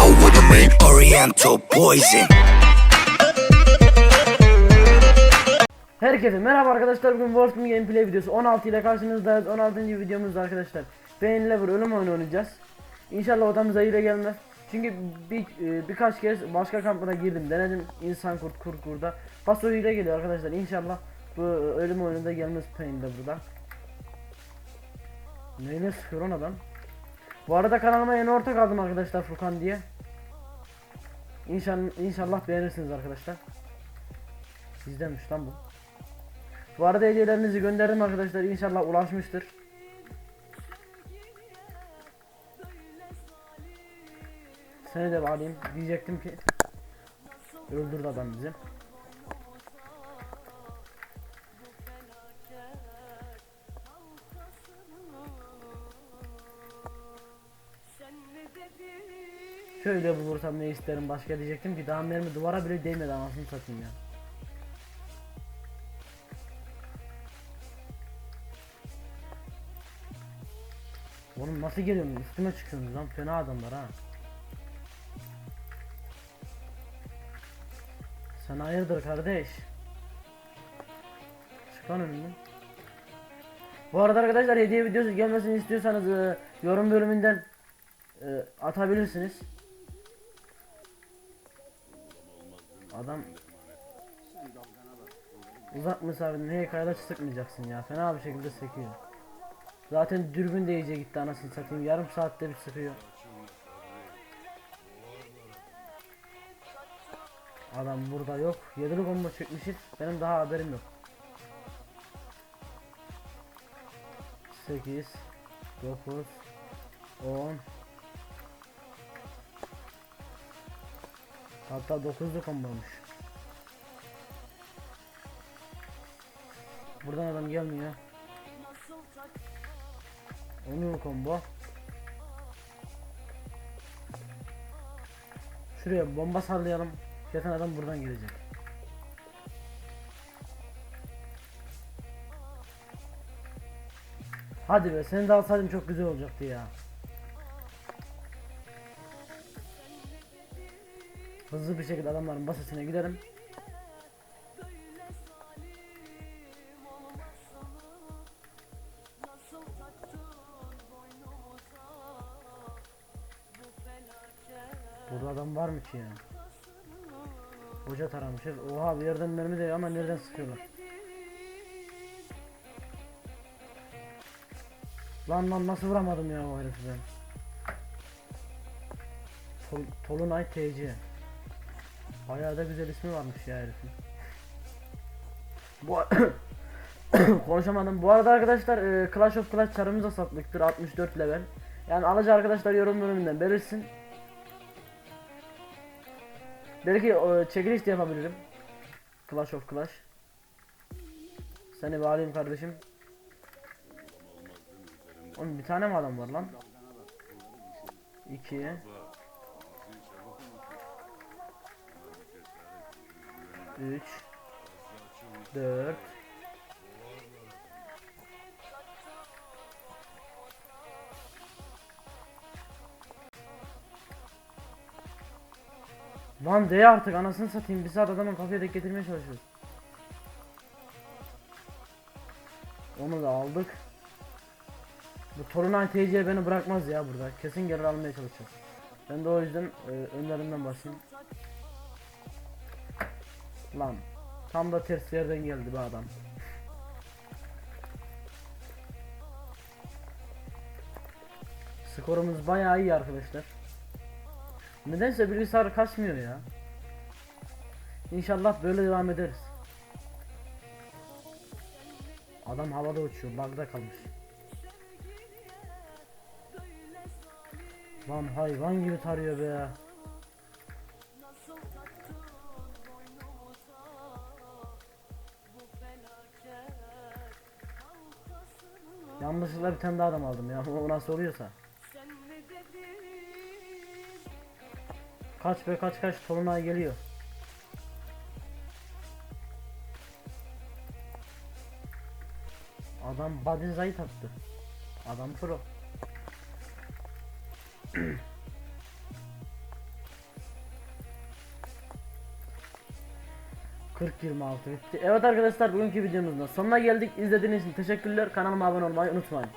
know what I mean? Oriental poison. Herkese merhaba arkadaşlar. Bugün Wolfman Gameplay videosu 16 ile karşınızdayız. 16. videomuzda arkadaşlar. Pain Lever ölüm oyunu oynayacağız. İnşallah odamıza hile gelmez. Çünkü bir, e, birkaç kez başka kampına girdim denedim. İnsan kurt kurt kurda. Paso hile geliyor arkadaşlar. İnşallah bu e, ölüm oyununda gelmez Pain Lever'da Neyle sıkıyor lan adam? Bu arada kanalıma yeni ortak aldım arkadaşlar Furkan diye İnşallah, beğenirsiniz arkadaşlar Sizdenmiş lan bu bu arada hediyelerinizi gönderdim arkadaşlar. İnşallah ulaşmıştır. Seni de alayım. Diyecektim ki öldürdü adam bizi. Şöyle bulursam ne isterim başka diyecektim ki daha mermi duvara bile değmedi anasını satayım ya. Oğlum nasıl geliyorsun? Üstüme çıkıyorsunuz lan fena adamlar ha. Sen hayırdır kardeş? Çık lan önümden. Bu arada arkadaşlar hediye videosu gelmesini istiyorsanız e, yorum bölümünden e, atabilirsiniz. Adam Uzak mesafeden neye kayda sıkmayacaksın ya. Fena bir şekilde sekiyor. Zaten dürbün de iyice gitti anasını satayım. Yarım saatte bir sıkıyor. Adam burada yok. Yedili bomba çekmişiz. Benim daha haberim yok. 8 9 10 Hatta 9'lu komboymuş. Buradan adam gelmiyor. Onun combo. Şuraya bomba sallayalım. Zaten adam buradan gelecek. Hadi be seni de alsaydım çok güzel olacaktı ya. Hızlı bir şekilde adamların basasına gidelim. Burada adam var mı ki ya? Hoca taramışız. Oha bir yerden mermi de ama nereden sıkıyorlar? Lan lan nasıl vuramadım ya o herifi ben? Tol Tolunay TC. Bayağı da güzel ismi varmış ya herifin. Bu konuşamadım. Bu arada arkadaşlar e, Clash of Clans çarımız da satlıktır 64 level. Yani alıcı arkadaşlar yorum bölümünden belirsin. Belki e, çekiliş de yapabilirim. Clash of Clash. Seni bağlayayım kardeşim. Oğlum bir tane mi adam var lan? 2 3 4 Lan de artık anasını satayım bir saat adamın kafaya dek getirmeye çalışıyoruz. Onu da aldık. Bu Torunay TC beni bırakmaz ya burada. Kesin gelir almaya çalışacak. Ben de o yüzden e, önlerinden başlayayım. Lan tam da ters yerden geldi be adam. Skorumuz bayağı iyi arkadaşlar. Nedense bilgisayar kasmıyor ya. İnşallah böyle devam ederiz. Adam havada uçuyor, bug'da kalmış. Lan hayvan gibi tarıyor be. Yanlışlıkla bir tane daha adam aldım ya. O nasıl oluyorsa. Kaç be kaç kaç Tolunay geliyor. Adam Badiza'yı taktı. Adam pro. 40-26 bitti. Evet arkadaşlar bugünkü videomuzun sonuna geldik. İzlediğiniz için teşekkürler. Kanalıma abone olmayı unutmayın.